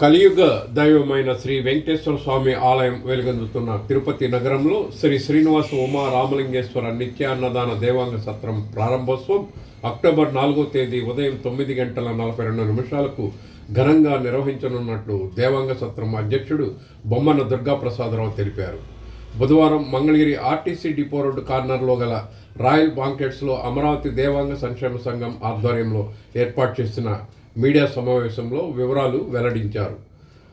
కలియుగ దైవమైన శ్రీ వెంకటేశ్వర స్వామి ఆలయం వెలుగొందుతున్న తిరుపతి నగరంలో శ్రీ శ్రీనివాస ఉమా రామలింగేశ్వర నిత్య అన్నదాన దేవాంగ సత్రం ప్రారంభోత్సవం అక్టోబర్ నాలుగో తేదీ ఉదయం తొమ్మిది గంటల నలభై రెండు నిమిషాలకు ఘనంగా నిర్వహించనున్నట్లు దేవాంగ సత్రం అధ్యక్షుడు బొమ్మన దుర్గాప్రసాదరావు తెలిపారు. బుధవారం మంగళగిరి ఆర్టీసీ డిపో రోడ్డు కార్నర్లో గల రాయల్ బాంకెట్స్లో అమరావతి దేవాంగ సంక్షేమ సంఘం ఆధ్వర్యంలో ఏర్పాటు చేసిన మీడియా సమావేశంలో వివరాలు వెల్లడించారు.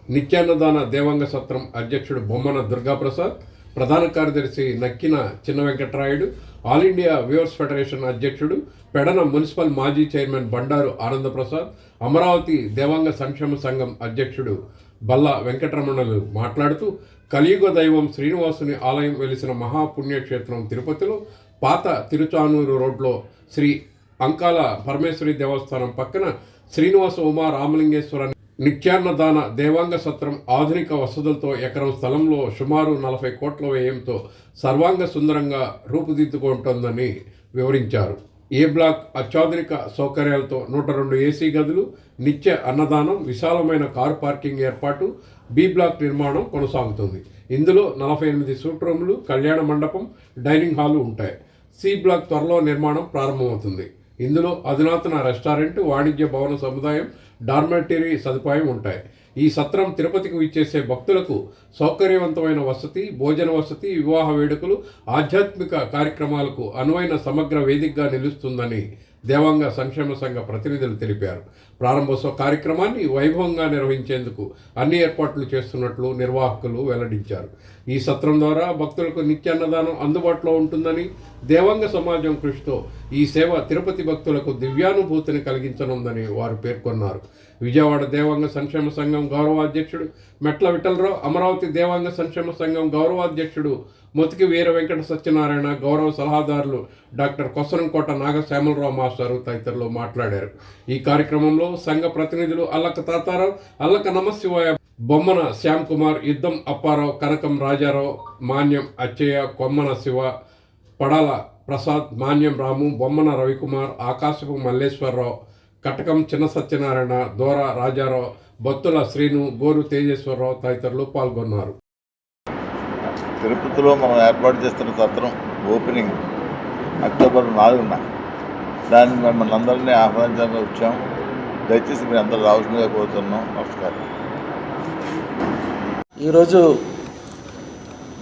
నిత్యాన్నదాన దేవాంగ సత్రం అధ్యక్షుడు బొమ్మన దుర్గాప్రసాద్ ప్రధాన కార్యదర్శి Nakkina Chinna Venkatarayudu all India weavers federation అధ్యక్షుడు పెడన మున్సిపల్ మాజీ చైర్మన్ బండారు ఆనందప్రసాద్ అమరావతి దేవాంగ సంక్షేమ సంఘం అధ్యక్షుడు బల్లా వెంకటరమణలు మాట్లాడుతూ కలియుగ దైవం శ్రీనివాసుని ఆలయం వెలిసిన మహాపుణ్యక్షేత్రం తిరుపతిలో పాత తిరుచానూరు రోడ్లో శ్రీ అంకాల పరమేశ్వరి దేవస్థానం పక్కన శ్రీనివాస ఉమా రామలింగేశ్వర నిత్యాన్నదాన దేవాంగ సత్రం ఆధునిక వసతులతో ఎకరం స్థలంలో సుమారు నలభై కోట్ల వ్యయంతో సర్వాంగ సుందరంగా రూపుదిద్దుకుంటోందని వివరించారు. ఏ బ్లాక్ అత్యాధునిక సౌకర్యాలతో నూట రెండు ఏసీ గదులు నిత్య అన్నదానం విశాలమైన కారు పార్కింగ్ ఏర్పాటు బి బ్లాక్ నిర్మాణం కొనసాగుతుంది. ఇందులో నలభై ఎనిమిది సూట్ రూములు కళ్యాణ మండపం డైనింగ్ హాలు ఉంటాయి. సి బ్లాక్ త్వరలో నిర్మాణం ప్రారంభమవుతుంది. ఇందులో అధునాతన రెస్టారెంట్ వాణిజ్య భవన సముదాయం డార్మెటరీ సదుపాయం ఉంటాయి. ఈ సత్రం తిరుపతికి విచ్చేసే భక్తులకు సౌకర్యవంతమైన వసతి భోజన వసతి వివాహ వేడుకలు ఆధ్యాత్మిక కార్యక్రమాలకు అనువైన సమగ్ర వేదికగా నిలుస్తుందని దేవాంగ సంక్షేమ సంఘ ప్రతినిధులు తెలిపారు. ప్రారంభోత్సవ కార్యక్రమాన్ని వైభవంగా నిర్వహించేందుకు అన్ని ఏర్పాట్లు చేస్తున్నట్లు నిర్వాహకులు వెల్లడించారు. ఈ సత్రం ద్వారా భక్తులకు నిత్యాన్నదానం అందుబాటులో ఉంటుందని దేవాంగ సమాజం కృషితో ఈ సేవ తిరుపతి భక్తులకు దివ్యానుభూతిని కలిగించనుందని వారు పేర్కొన్నారు. విజయవాడ దేవాంగ సంక్షేమ సంఘం గౌరవాధ్యక్షుడు మెట్ల విఠలరావు అమరావతి దేవాంగ సంక్షేమ సంఘం గౌరవాధ్యక్షుడు మొతికి వీర వెంకట సత్యనారాయణ గౌరవ సలహాదారులు డాక్టర్ కొసరంకోట నాగశ్యామలరావు మాస్టారు తదితరులు మాట్లాడారు. ఈ కార్యక్రమంలో సంఘ ప్రతినిధులు అల్లక తాతారావు అల్లక నమశివాయ బొమ్మన శ్యామ్ కుమార్ యుద్ధం అప్పారావు కనకం రాజారావు మాన్యం అచ్చయ్య కొమ్మన శివ పడాల ప్రసాద్ మాన్యం రాము బొమ్మన రవికుమార్ ఆకాశపు మల్లేశ్వరరావు కటకం చిన్న సత్యనారాయణ దోర రాజారావు బొత్తుల శ్రీను గోరు తేజేశ్వరరావు తదితరులు పాల్గొన్నారు. తిరుపతిలో మనం ఏర్పాటు చేస్తున్న సత్రం ఓపెనింగ్ అక్టోబర్ నాలుగున. దాన్ని మిమ్మల్ని అందరినీ ఆహ్వానించడానికి వచ్చాం. దయచేసి మీరు అందరూ రావాల్సిందిగా కోరుతున్నాం. నమస్కారం. ఈరోజు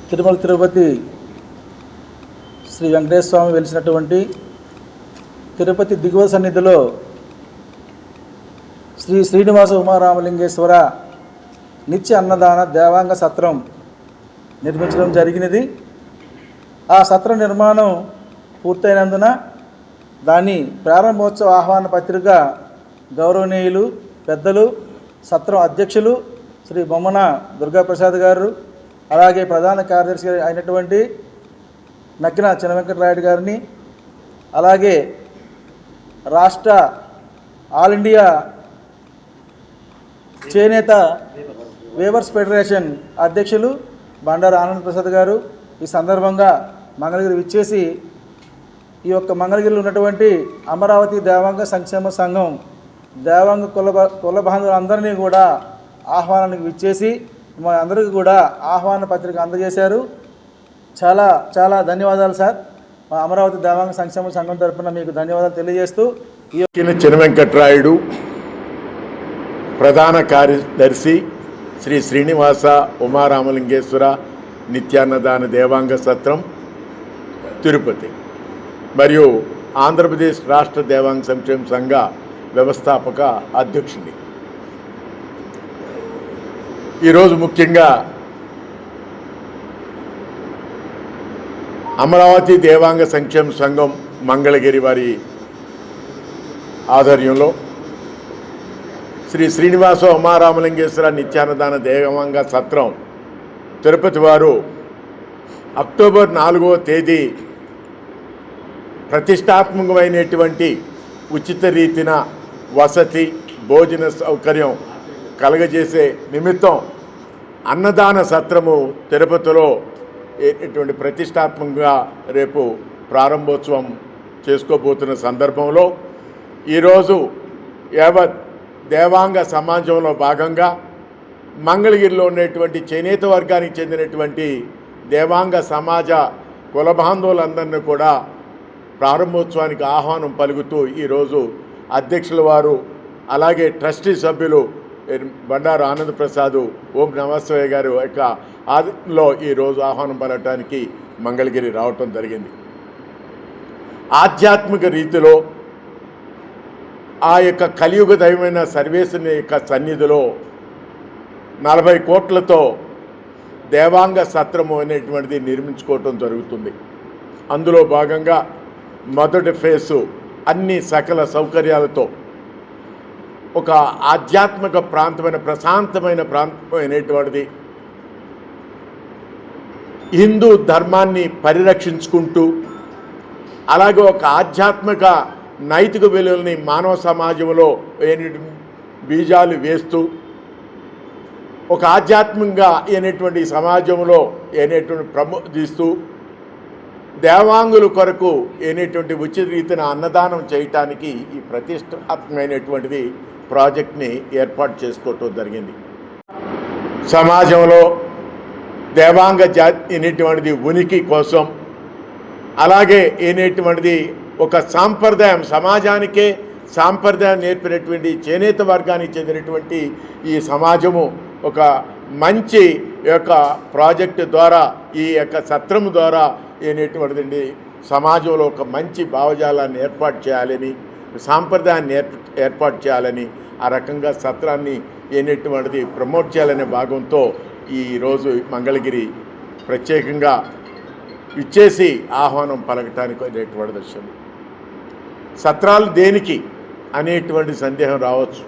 తిరుమల తిరుపతి శ్రీ వెంకటేశ్వర స్వామి వెలిసినటువంటి తిరుపతి దిగువ సన్నిధిలో శ్రీ శ్రీనివాస ఉమారామలింగేశ్వర నిత్య అన్నదాన దేవాంగ సత్రం నిర్మించడం జరిగినది. ఆ సత్ర నిర్మాణం పూర్తయినందున దాని ప్రారంభోత్సవ ఆహ్వాన పత్రిక గౌరవనీయులు పెద్దలు సత్రం అధ్యక్షులు శ్రీ బొమ్మన దుర్గాప్రసాద్ గారు అలాగే ప్రధాన కార్యదర్శి అయినటువంటి నక్కిన చిన్న వెంకటరాయుడు గారిని అలాగే రాష్ట్ర ఆల్ ఇండియా చేనేత వేవర్స్ ఫెడరేషన్ అధ్యక్షులు బండారు ఆనంద్ ప్రసాద్ గారు ఈ సందర్భంగా మంగళగిరి విచ్చేసి ఈ యొక్క మంగళగిరిలో ఉన్నటువంటి అమరావతి దేవాంగ సంక్షేమ సంఘం దేవాంగ కుల కుల బాంధవులందరినీ కూడా ఆహ్వానానికి విచ్చేసి మా అందరికీ కూడా ఆహ్వాన పత్రిక అందజేశారు. చాలా చాలా ధన్యవాదాలు సార్. మా అమరావతి దేవాంగ సంక్షేమ సంఘం తరఫున మీకు ధన్యవాదాలు తెలియజేస్తూ ఈ చిన్న వెంకట్రాయుడు ప్రధాన కార్యదర్శి శ్రీ శ్రీనివాస ఉమారామలింగేశ్వర నిత్యాన్నదాన దేవాంగ సత్రం తిరుపతి. మరియు ఆంధ్రప్రదేశ్ రాష్ట్ర దేవాంగ సంక్షేమ సంఘ వ్యవస్థాపక అధ్యక్షుడి ఈరోజు ముఖ్యంగా అమరావతి దేవాంగ సంక్షేమ సంఘం మంగళగిరి వారి ఆధ్వర్యంలో శ్రీ శ్రీనివాస ఉమారామలింగేశ్వర నిత్యాన్నదాన దేవాంగ సత్రం. తిరుపతి వారు అక్టోబర్ నాలుగవ తేదీ ప్రతిష్టాత్మకమైనటువంటి ఉచిత రీతిన వసతి భోజన సౌకర్యం కలగజేసే నిమిత్తం అన్నదాన సత్రము తిరుపతిలో ఇటువంటి ప్రతిష్టాత్మకంగా రేపు ప్రారంభోత్సవం చేసుకోబోతున్న సందర్భంలో ఈరోజు యావత్ దేవాంగ సమాజంలో భాగంగా మంగళగిరిలో ఉన్నటువంటి చేనేత వర్గానికి చెందినటువంటి దేవాంగ సమాజ కుల బాంధవులందరినీ కూడా ప్రారంభోత్సవానికి ఆహ్వానం పలుకుతూ ఈరోజు అధ్యక్షుల వారు అలాగే ట్రస్టీ సభ్యులు బండారు ఆనందప్రసాద్ ఓం నమస్తయ్య గారు యొక్క ఆదిలో ఈరోజు ఆహ్వానం పలటానికి మంగళగిరి రావటం జరిగింది. ఆధ్యాత్మిక రీతిలో ఆ యొక్క కలియుగ దైవమైన సర్వేశ్వరుని యొక్క సన్నిధిలో నలభై కోట్లతో దేవాంగ సత్రము అనేటువంటిది నిర్మించుకోవటం జరుగుతుంది. అందులో భాగంగా మొదటి ఫేసు అన్ని సకల సౌకర్యాలతో ఒక ఆధ్యాత్మిక ప్రాంతమైన ప్రశాంతమైన ప్రాంతం అనేటువంటిది హిందూ ధర్మాన్ని పరిరక్షించుకుంటూ అలాగే ఒక ఆధ్యాత్మిక నైతిక విలువల్ని మానవ సమాజంలో బీజాలు వేస్తూ ఒక ఆధ్యాత్మికంగా అనేటువంటి సమాజంలో అనేటువంటి ప్రమోదిస్తూ దేవాంగుల కొరకు అనేటువంటి ఉచిత రీతిన అన్నదానం చేయటానికి ఈ ప్రతిష్టాత్మకమైనటువంటిది ప్రాజెక్ట్ని ఏర్పాటు చేసుకోవటం జరిగింది. సమాజంలో దేవాంగ జాతి అనేటువంటిది ఉనికి కోసం అలాగే అనేటువంటిది ఒక సాంప్రదాయం సమాజానికే సాంప్రదాయం నేర్పినటువంటి చేనేత వర్గానికి చెందినటువంటి ఈ సమాజము ఒక మంచి యొక్క ప్రాజెక్టు ద్వారా ఈ యొక్క సత్రం ద్వారా అనేటువంటిది సమాజంలో ఒక మంచి భావజాలాన్ని ఏర్పాటు చేయాలని సాంప్రదాయాన్ని ఏర్పాటు చేయాలని ఆ రకంగా సత్రాన్ని ఏనేటువంటిది ప్రమోట్ చేయాలనే భాగంతో ఈరోజు మంగళగిరి ప్రత్యేకంగా ఇచ్చేసి ఆహ్వానం పలకటానికి అనేటువంటి దృశ్యం సత్రాలు దేనికి అనేటువంటి సందేహం రావచ్చు.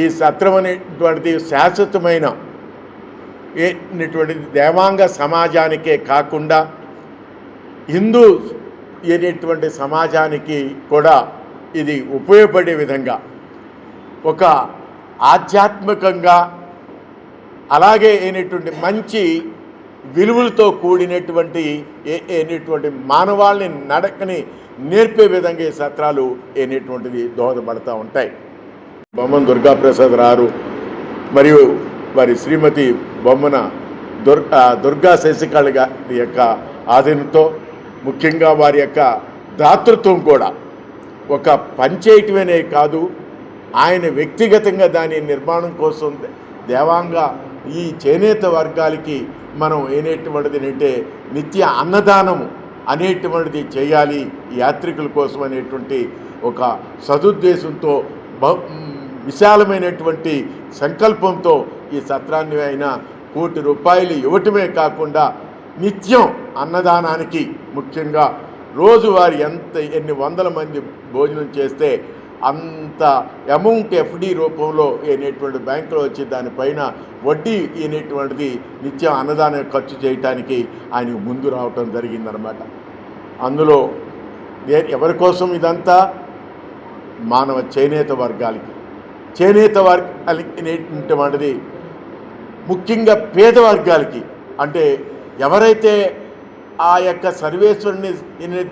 ఈ సత్రం అనేటువంటిది శాశ్వతమైన అనేటువంటిది దేవాంగ సమాజానికే కాకుండా హిందూ అనేటువంటి సమాజానికి కూడా ఇది ఉపయోగపడే విధంగా ఒక ఆధ్యాత్మికంగా అలాగే అయినటువంటి మంచి విలువలతో కూడినటువంటి ఏ- అయినటువంటి మానవాళ్ళని నడకని నేర్పే విధంగా ఈ సత్రాలు అనేటువంటిది దోహదపడతా ఉంటాయి. బొమ్మన దుర్గాప్రసాద్ రారు మరియు వారి శ్రీమతి బొమ్మన దుర్ దుర్గా శశికళ గారి యొక్క ఆధీనంతో ముఖ్యంగా వారి యొక్క దాతృత్వం కూడా ఒక పంచేయటమేనే కాదు ఆయన వ్యక్తిగతంగా దాని నిర్మాణం కోసం దేవాంగ ఈ చేనేత వర్గాలకి మనం ఏనేటువంటిది అంటే నిత్య అన్నదానము అనేటువంటిది చేయాలి యాత్రికుల కోసం అనేటువంటి ఒక సదుద్దేశంతో బహు విశాలమైనటువంటి సంకల్పంతో ఈ సత్రాన్ని అయిన కోటి రూపాయలు ఇవ్వటమే కాకుండా నిత్యం అన్నదానానికి ముఖ్యంగా రోజువారి ఎంత ఎన్ని వందల మంది భోజనం చేస్తే అంత అమౌంట్ ఎఫ్డి రూపంలో అనేటువంటి బ్యాంకులో వచ్చి దానిపైన వడ్డీ అనేటువంటిది నిత్యం అన్నదానం ఖర్చు చేయటానికి ఆయనకు ముందు రావటం జరిగిందనమాట అందులో ఏ- ఎవరి కోసం ఇదంతా? మానవ చేనేత వర్గాలకి. చేనేత వర్గాలకి అనేటువంటిది ముఖ్యంగా పేద వర్గాలకి. అంటే ఎవరైతే ఆ యొక్క సర్వేశ్వరుని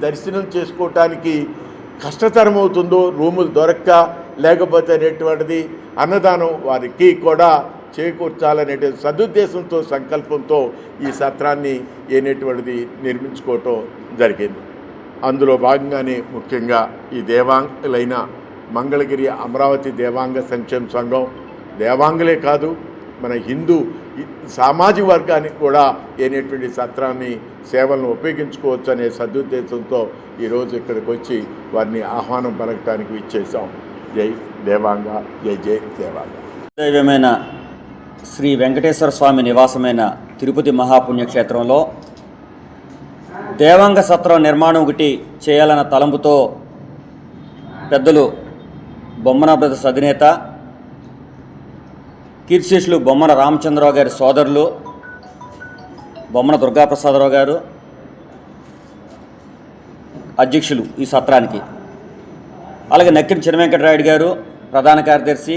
దర్శనం చేసుకోవటానికి కష్టతరం అవుతుందో రూములు దొరక్క లేకపోతే అనేటువంటిది అన్నదానం వారికి కూడా చేకూర్చాలనే సదుద్దేశంతో సంకల్పంతో ఈ సత్రాన్ని అనేటువంటిది నిర్మించుకోవటం జరిగింది. అందులో భాగంగానే ముఖ్యంగా ఈ దేవాంగులైన మంగళగిరి అమరావతి దేవాంగ సంక్షేమ సంఘం దేవాంగులే కాదు మన హిందూ సామాజిక వర్గానికి కూడా అనేటువంటి సత్రాన్ని సేవలను ఉపయోగించుకోవచ్చు అనే సదుద్దేశంతో ఈరోజు ఇక్కడికి వచ్చి వారిని ఆహ్వానం పలకటానికి ఇచ్చేసాం జై దేవాంగ జై జై దేవాంగ. దైవమైన శ్రీ వెంకటేశ్వర స్వామి నివాసమైన తిరుపతి మహాపుణ్యక్షేత్రంలో దేవాంగ సత్రం నిర్మాణం ఒకటి చేయాలన్న తలంపుతో పెద్దలు బొమ్మన బ్రదర్స్ అధినేత కీర్తిశిష్యులు బొమ్మన రామచంద్రరావు గారి సోదరులు బొమ్మన దుర్గాప్రసాదరావు గారు అధ్యక్షులు ఈ సత్రానికి. అలాగే నక్కిన చిన్న వెంకటరాయుడు గారు ప్రధాన కార్యదర్శి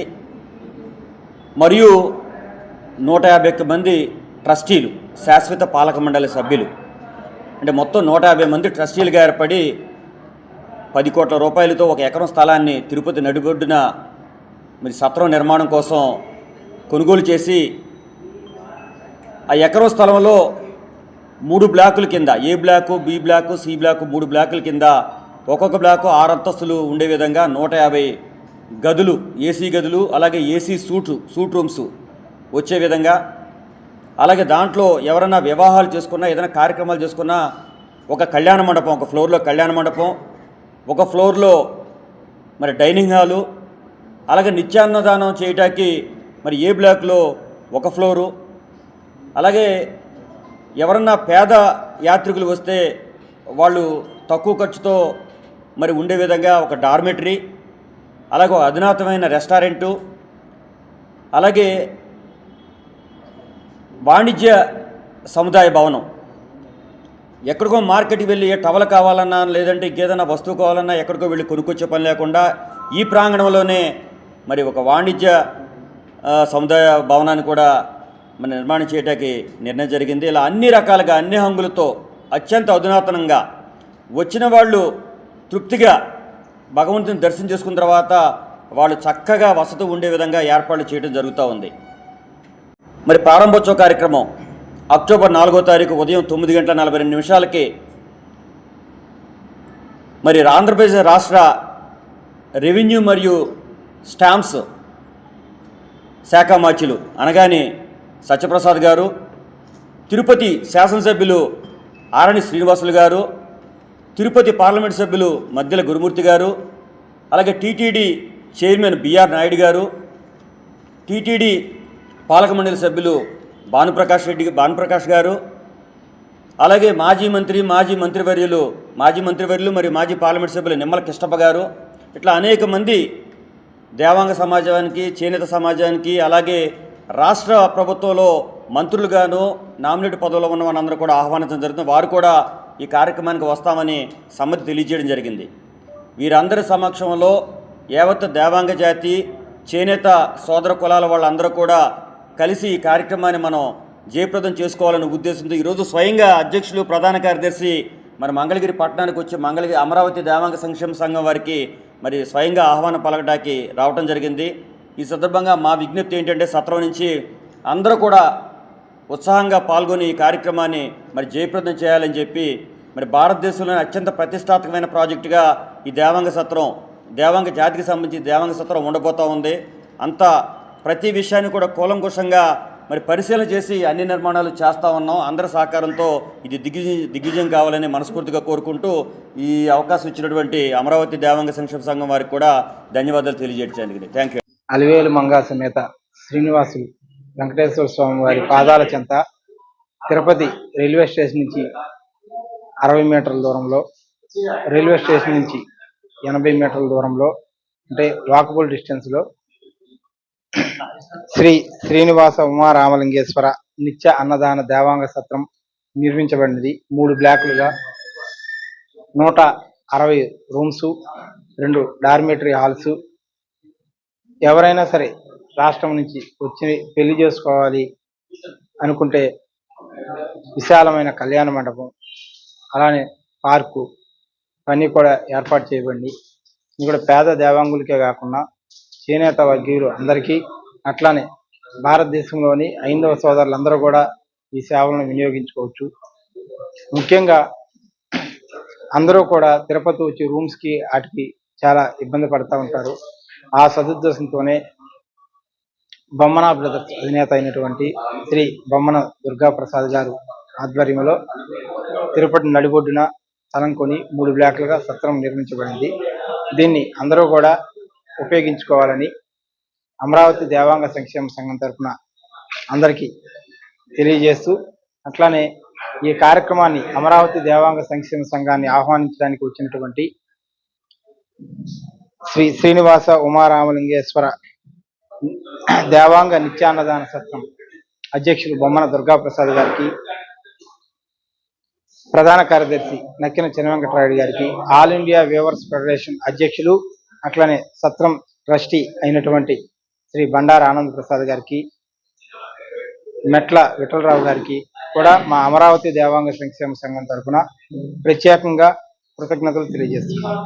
మరియు నూట యాభై ఒక్క మంది ట్రస్టీలు శాశ్వత పాలక మండలి సభ్యులు. అంటే మొత్తం నూట యాభై మంది ట్రస్టీలుగా ఏర్పడి పది కోట్ల రూపాయలతో ఒక ఎకరం స్థలాన్ని తిరుపతి నడిబొడ్డున మరి సత్రం నిర్మాణం కోసం కొనుగోలు చేసి ఆ ఎకరం స్థలంలో మూడు బ్లాకుల కింద A block B block C block మూడు బ్లాకుల కింద ఒక్కొక్క బ్లాకు ఆరు అంతస్తులు ఉండే విధంగా నూట యాభై గదులు ఏసీ గదులు అలాగే ఏసీ సూట్ సూట్ రూమ్స్ వచ్చే విధంగా. అలాగే దాంట్లో ఎవరైనా వివాహాలు చేసుకున్నా ఏదైనా కార్యక్రమాలు చేసుకున్నా ఒక కళ్యాణ మండపం ఒక ఫ్లోర్లో కళ్యాణ మండపం ఒక ఫ్లోర్లో మరి డైనింగ్ హాలు అలాగే నిత్యాన్నదానం చేయటానికి మరి ఏ బ్లాక్లో ఒక ఫ్లోరు అలాగే ఎవరన్నా పేద యాత్రికులు వస్తే వాళ్ళు తక్కువ ఖర్చుతో మరి ఉండే విధంగా ఒక డార్మెటరీ అలాగే ఒక అధునాతమైన రెస్టారెంటు అలాగే వాణిజ్య సముదాయ భవనం. ఎక్కడికో మార్కెట్కి వెళ్ళి ఏ టవల్ కావాలన్నా లేదంటే ఇంకేదైనా వస్తువు కావాలన్నా ఎక్కడికో వెళ్ళి కొనుక్కొచ్చే పని లేకుండా ఈ ప్రాంగణంలోనే మరి ఒక వాణిజ్య సముదాయ భవనాన్ని కూడా మన నిర్మాణం చేయడానికి నిర్ణయం జరిగింది. ఇలా అన్ని రకాలుగా అన్ని హంగులతో అత్యంత అధునాతనంగా వచ్చిన వాళ్ళు తృప్తిగా భగవంతుని దర్శనం చేసుకున్న తర్వాత వాళ్ళు చక్కగా వసతి ఉండే విధంగా ఏర్పాట్లు చేయడం జరుగుతూ ఉంది. మరి ప్రారంభోత్సవ కార్యక్రమం అక్టోబర్ నాలుగో తారీఖు ఉదయం తొమ్మిది గంటల నలభై రెండు నిమిషాలకి మరి ఆంధ్రప్రదేశ్ రాష్ట్ర రెవెన్యూ మరియు స్టాంప్స్ శాఖ మార్చులు అనగానే సత్యప్రసాద్ గారు తిరుపతి శాసనసభ్యులు ఆరణి శ్రీనివాసులు గారు తిరుపతి పార్లమెంట్ సభ్యులు మధ్యల గురుమూర్తి గారు అలాగే టీటీడీ చైర్మన్ బిఆర్ నాయుడు గారు టీటీడీ పాలక మండలి సభ్యులు భానుప్రకాష్ రెడ్డి భానుప్రకాష్ గారు అలాగే మాజీ మంత్రి మాజీ మంత్రివర్యులు మాజీ మంత్రివర్యులు మరియు మాజీ పార్లమెంట్ సభ్యులు నిమ్మల కృష్ణప్ప గారు ఇట్లా అనేక మంది దేవాంగ సమాజానికి చేనేత సమాజానికి అలాగే రాష్ట్ర ప్రభుత్వంలో మంత్రులుగాను నామినేట్ పదవిలో ఉన్న వాళ్ళందరూ కూడా ఆహ్వానించడం జరుగుతుంది. వారు కూడా ఈ కార్యక్రమానికి వస్తామని సమ్మతి తెలియజేయడం జరిగింది. వీరందరి సమక్షంలో యావత్ దేవాంగ జాతి చేనేత సోదర కులాల వాళ్ళందరూ కూడా కలిసి ఈ కార్యక్రమాన్ని మనం జయప్రదం చేసుకోవాలనే ఉద్దేశంతో ఈరోజు స్వయంగా అధ్యక్షులు ప్రధాన కార్యదర్శి మరి మంగళగిరి పట్టణానికి వచ్చి మంగళగిరి అమరావతి దేవాంగ సంక్షేమ సంఘం వారికి మరి స్వయంగా ఆహ్వానం పలకడానికి రావటం జరిగింది. ఈ సందర్భంగా మా విజ్ఞప్తి ఏంటంటే సత్రం నుంచి అందరూ కూడా ఉత్సాహంగా పాల్గొని ఈ కార్యక్రమాన్ని మరి జయప్రదం చేయాలని చెప్పి మరి భారతదేశంలోని అత్యంత ప్రతిష్టాత్మకమైన ప్రాజెక్టుగా ఈ దేవాంగ సత్రం దేవాంగ జాతికి సంబంధించి దేవాంగ సత్రం ఉండబోతూ ఉంది. అంతా ప్రతి విషయాన్ని కూడా కూలంకుషంగా మరి పరిశీలన చేసి అన్ని నిర్మాణాలు చేస్తూ ఉన్నాం. అందరి సహకారంతో ఇది దిగ్విజయం దిగ్విజయం కావాలని మనస్ఫూర్తిగా కోరుకుంటూ ఈ అవకాశం ఇచ్చినటువంటి అమరావతి దేవాంగ సంక్షేమ సంఘం వారికి కూడా ధన్యవాదాలు తెలియజేయడానికి థ్యాంక్ యూ అలివేలు మంగా సమేత శ్రీనివాసులు వెంకటేశ్వర స్వామి వారి పాదాల చెంత తిరుపతి రైల్వే స్టేషన్ నుంచి అరవై మీటర్ల దూరంలో రైల్వే స్టేషన్ నుంచి ఎనభై మీటర్ల దూరంలో అంటే వాకబుల్ డిస్టెన్స్లో శ్రీ శ్రీనివాస ఉమారామలింగేశ్వర నిత్య అన్నదాన దేవాంగ సత్రం నిర్మించబడినది. మూడు బ్లాకులుగా నూట అరవై రూమ్స్ రెండు డార్మేటరీ హాల్స్. ఎవరైనా సరే రాష్ట్రం నుంచి వచ్చి పెళ్ళి చేసుకోవాలి అనుకుంటే విశాలమైన కళ్యాణ మండపం అలానే పార్కు అన్నీ కూడా ఏర్పాటు చేయబడి ఇక్కడ పేద దేవాంగులకే కాకుండా చేనేత వర్గీయులు అందరికీ అట్లానే భారతదేశంలోని ఐందవ సోదరులందరూ కూడా ఈ సేవలను వినియోగించుకోవచ్చు. ముఖ్యంగా అందరూ కూడా తిరుపతి వచ్చి రూమ్స్కి వాటికి చాలా ఇబ్బంది పడుతూ ఉంటారు. ఆ సదుద్దేశంతోనే బొమ్మన బ్రదర్స్ అధినేత అయినటువంటి శ్రీ బొమ్మన దుర్గా ప్రసాద్ గారు ఆధ్వర్యంలో తిరుపతి నడిబొడ్డున స్థలం కొని మూడు బ్లాక్లుగా సత్రం నిర్మించబడింది. దీన్ని అందరూ కూడా ఉపయోగించుకోవాలని అమరావతి దేవాంగ సంక్షేమ సంఘం తరఫున అందరికీ తెలియజేస్తూ అట్లానే ఈ కార్యక్రమాన్ని అమరావతి దేవాంగ సంక్షేమ సంఘాన్ని ఆహ్వానించడానికి వచ్చినటువంటి శ్రీ శ్రీనివాస ఉమారామలింగేశ్వర దేవాంగ నిత్యాన్నదాన సత్రం అధ్యక్షులు బొమ్మన దుర్గాప్రసాద్ గారికి ప్రధాన కార్యదర్శి నక్కిన చినవెంకటరాయుడు గారికి ఆల్ ఇండియా వేవర్స్ ఫెడరేషన్ అధ్యక్షులు అట్లనే సత్రం ట్రస్టీ అయినటువంటి శ్రీ బండారు ఆనంద్ ప్రసాద్ గారికి మెట్ల విఠలరావు గారికి కూడా మా అమరావతి దేవాంగ సంక్షేమ సంఘం తరఫున ప్రత్యేకంగా కృతజ్ఞతలు తెలియజేస్తున్నాను